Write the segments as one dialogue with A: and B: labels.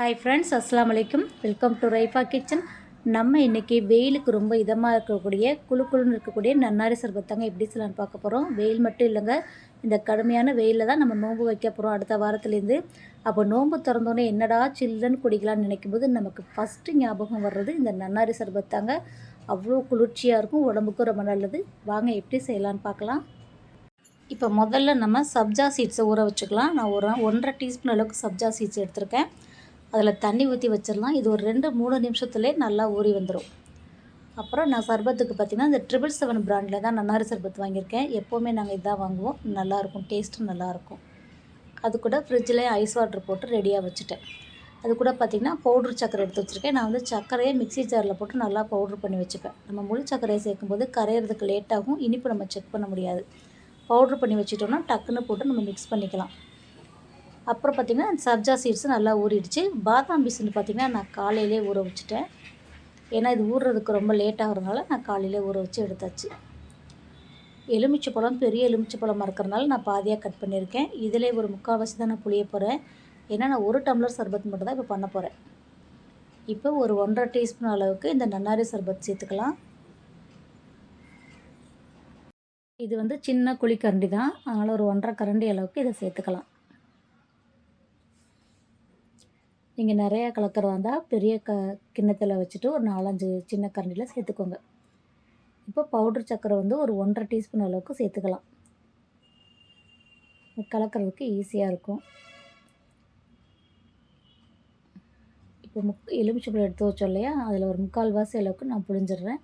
A: Hi friends அஸ்லாம் வலைக்கும் welcome to Raifa kitchen நம்ம இன்றைக்கி வெயிலுக்கு ரொம்ப இதமாக இருக்கக்கூடிய குளு குழுன்னு இருக்கக்கூடிய நன்னாரி சர்பத்தாங்க எப்படி சொல்லலான்னு பார்க்க போகிறோம் வெயில் மட்டும் இல்லைங்க. இந்த கடுமையான வெயிலில் தான் நம்ம நோன்பு வைக்க போகிறோம் அடுத்த வாரத்துலேருந்து. அப்போ நோன்பு திறந்தோடனே என்னடா சில்லுன்னு குடிக்கலாம்னு நினைக்கும் போது நமக்கு ஃபஸ்ட்டு ஞாபகம் வர்றது இந்த நன்னாரி சர்பத்தாங்க அவ்வளோ குளிர்ச்சியாக இருக்கும் உடம்புக்கும் ரொம்ப நல்லது. வாங்க எப்படி செய்யலான்னு பார்க்கலாம். இப்போ முதல்ல நம்ம சப்ஜா சீட்ஸை ஊற வச்சுக்கலாம். நான் ஒரு ஒன்றரை டீஸ்பூன் அளவுக்கு சப்ஜா சீட்ஸ் எடுத்திருக்கேன். அதில் தண்ணி ஊற்றி வச்சிடலாம் இது ஒரு ரெண்டு மூணு நிமிஷத்துலேயே நல்லா ஊறி வந்துடும் அப்புறம் நான் சர்பத்துக்கு பார்த்திங்கன்னா இந்த ட்ரிபிள் செவன் பிராண்டில் தான் நன்னாரி சர்பத் வாங்கியிருக்கேன். எப்போவுமே நாங்கள் இதான் வாங்குவோம். நல்லாயிருக்கும் டேஸ்ட்டும் நல்லாயிருக்கும். அது கூட ஃப்ரிட்ஜில் ஐஸ் வாட்டர் போட்டு ரெடியாக வச்சுட்டேன். அது கூட பார்த்திங்கன்னா பவுட்ரு சக்கரை எடுத்து வச்சுருக்கேன். நான் வந்து சர்க்கரையை மிக்ஸி ஜாரில் போட்டு நல்லா பவுட்ரு பண்ணி வச்சுப்பேன். நம்ம முழு சர்க்கரையை சேர்க்கும்போது கரையிறதுக்கு லேட்டாகும் இனிப்பு நம்ம செக் பண்ண முடியாது. பவுட்ரு பண்ணி வச்சுட்டோம்னா டக்குன்னு போட்டு நம்ம மிக்ஸ் பண்ணிக்கலாம். அப்புறம் பார்த்திங்கன்னா சப்ஜா சீட்ஸு நல்லா ஊறிடுச்சு. பாதாம் பீஸ்ன்னு பார்த்திங்கன்னா நான் காலையிலே ஊற வச்சுட்டேன். ஏன்னா இது ஊறுறதுக்கு ரொம்ப லேட் ஆகிறதுனால நான் காலையிலே ஊற வச்சு எடுத்தாச்சு. எலுமிச்சை பழம் பெரிய எலுமிச்சை பழமாக இருக்கிறனால நான் பாதியாக கட் பண்ணியிருக்கேன். இதிலே ஒரு முக்கால்வாசி தான் நான் புளிய போகிறேன் ஏன்னா நான் ஒரு டம்ளர் சர்பத் மட்டும் தான் இப்போ பண்ண போகிறேன் இப்போ ஒரு ஒன்றரை டீஸ்பூன் அளவுக்கு இந்த நன்னாரி சர்பத் சேர்த்துக்கலாம். இது வந்து சின்ன குழி கரண்டி தான். அதனால் ஒரு ஒன்றரை கரண்டி அளவுக்கு இதை சேர்த்துக்கலாம். நீங்கள் நிறையா கலக்கிறதா இருந்தால் பெரிய க கிண்ணத்தில் வச்சுட்டு ஒரு நாலஞ்சு சின்ன கரண்டியில் சேர்த்துக்கோங்க. இப்போ பவுட்ரு சக்கரை வந்து ஒரு ஒன்றரை டீஸ்பூன் அளவுக்கு சேர்த்துக்கலாம். கலக்கிறதுக்கு ஈஸியாக இருக்கும். இப்போ முக் எலுமிச்சப்பழம் எடுத்து வச்சோம் இல்லையா? அதில் ஒரு முக்கால் வாசி அளவுக்கு நான் புழிஞ்சிடுறேன்.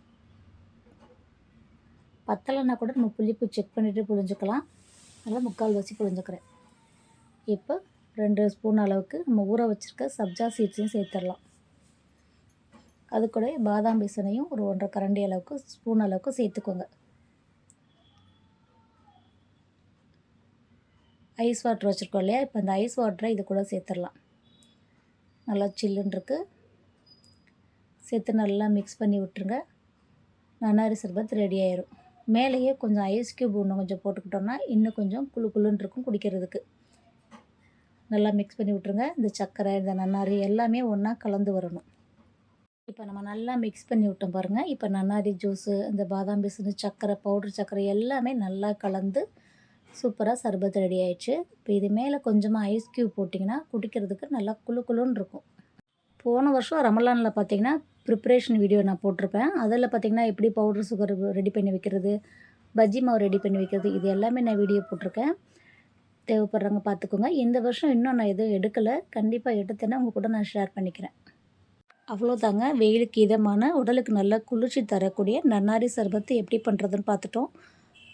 A: பத்தலைன்னா கூட நம்ம புளிப்பு செக் பண்ணிவிட்டு புழிஞ்சிக்கலாம். அதனால் முக்கால் வாசி புழிஞ்சுக்கிறேன். இப்போ ரெண்டு ஸ்பூன் அளவுக்கு நம்ம ஊற வச்சுருக்க சப்ஜா சீட்ஸையும் சேர்த்துடலாம். அது கூட பாதாம் பீசனையும் ஒரு ஒன்றரை கரண்டி அளவுக்கு ஸ்பூன் அளவுக்கு சேர்த்துக்கோங்க. ஐஸ் வாட்டர் வச்சுருக்கோம் இல்லையா? இப்போ அந்த ஐஸ் வாட்டரை இது கூட சேர்த்துடலாம். நல்லா சில்லுன்ருக்கு சேர்த்து நல்லா மிக்ஸ் பண்ணி விட்டுருங்க. நன்னாரி சர்பத் ரெடி ஆயிரும். மேலேயே கொஞ்சம் ஐஸ் க்யூப் ஒன்று கொஞ்சம் போட்டுக்கிட்டோம்னா இன்னும் கொஞ்சம் குழு குழுன்னு இருக்கும் குடிக்கிறதுக்கு. நல்லா மிக்ஸ் பண்ணி விட்ருங்க இந்த சர்க்கரை இந்த நன்னாரி எல்லாமே ஒன்றா கலந்து வரணும். இப்போ நம்ம நல்லா மிக்ஸ் பண்ணி விட்டோம் பாருங்கள் இப்போ நன்னாரி ஜூஸு இந்த பாதாம் பிசுனு சர்க்கரை பவுட்ரு சர்க்கரை எல்லாமே நல்லா கலந்து சூப்பராக சர்பத் ரெடி ஆயிடுச்சு. இப்போ இது மேலே கொஞ்சமாக ஐஸ் க்யூப் போட்டிங்கன்னா குடிக்கிறதுக்கு நல்லா குழு குழுன்னு இருக்கும். போன வருஷம் ரமலானில் பார்த்தீங்கன்னா ப்ரிப்ரேஷன் வீடியோ நான் போட்டிருப்பேன். அதில் பார்த்திங்கன்னா எப்படி பவுட்ரு சுகர் ரெடி பண்ணி வைக்கிறது பஜ்ஜி மாவு ரெடி பண்ணி வைக்கிறது இது எல்லாமே நான் வீடியோ போட்டிருக்கேன். தேவைப்படுறவங்க பார்த்துக்கோங்க. இந்த வருஷம் இன்னும் நான் எதுவும் எடுக்கலை. கண்டிப்பாக எடுத்தேன்னா உங்கள் கூட நான் ஷேர் பண்ணிக்கிறேன். அவ்வளோதாங்க வெயிலுக்கு இதமான உடலுக்கு நல்ல குளிர்ச்சி தரக்கூடிய நன்னாரி சர்பத்து எப்படி பண்ணுறதுன்னு பார்த்துட்டோம்.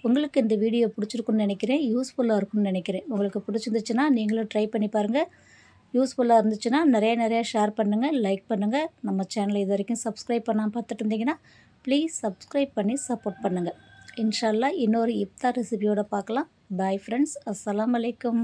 A: உங்களுக்கு இந்த வீடியோ பிடிச்சிருக்குன்னு நினைக்கிறேன். யூஸ்ஃபுல்லாக இருக்கும்னு நினைக்கிறேன். உங்களுக்கு பிடிச்சிருந்துச்சுன்னா நீங்களும் ட்ரை பண்ணி பாருங்கள் யூஸ்ஃபுல்லாக இருந்துச்சுன்னா நிறைய நிறையா ஷேர் பண்ணுங்கள் லைக் பண்ணுங்கள் நம்ம சேனலை இது வரைக்கும் சப்ஸ்கிரைப் பண்ணாமல் பார்த்துட்டு இருந்தீங்கன்னா ப்ளீஸ் சப்ஸ்கிரைப் பண்ணி சப்போர்ட் பண்ணுங்கள் இன்ஷால்லா இன்னொரு இப்தா ரெசிபியோடு பார்க்கலாம். பாய் ஃப்ரெண்ட்ஸ் அஸ்லாம் வலைக்கம்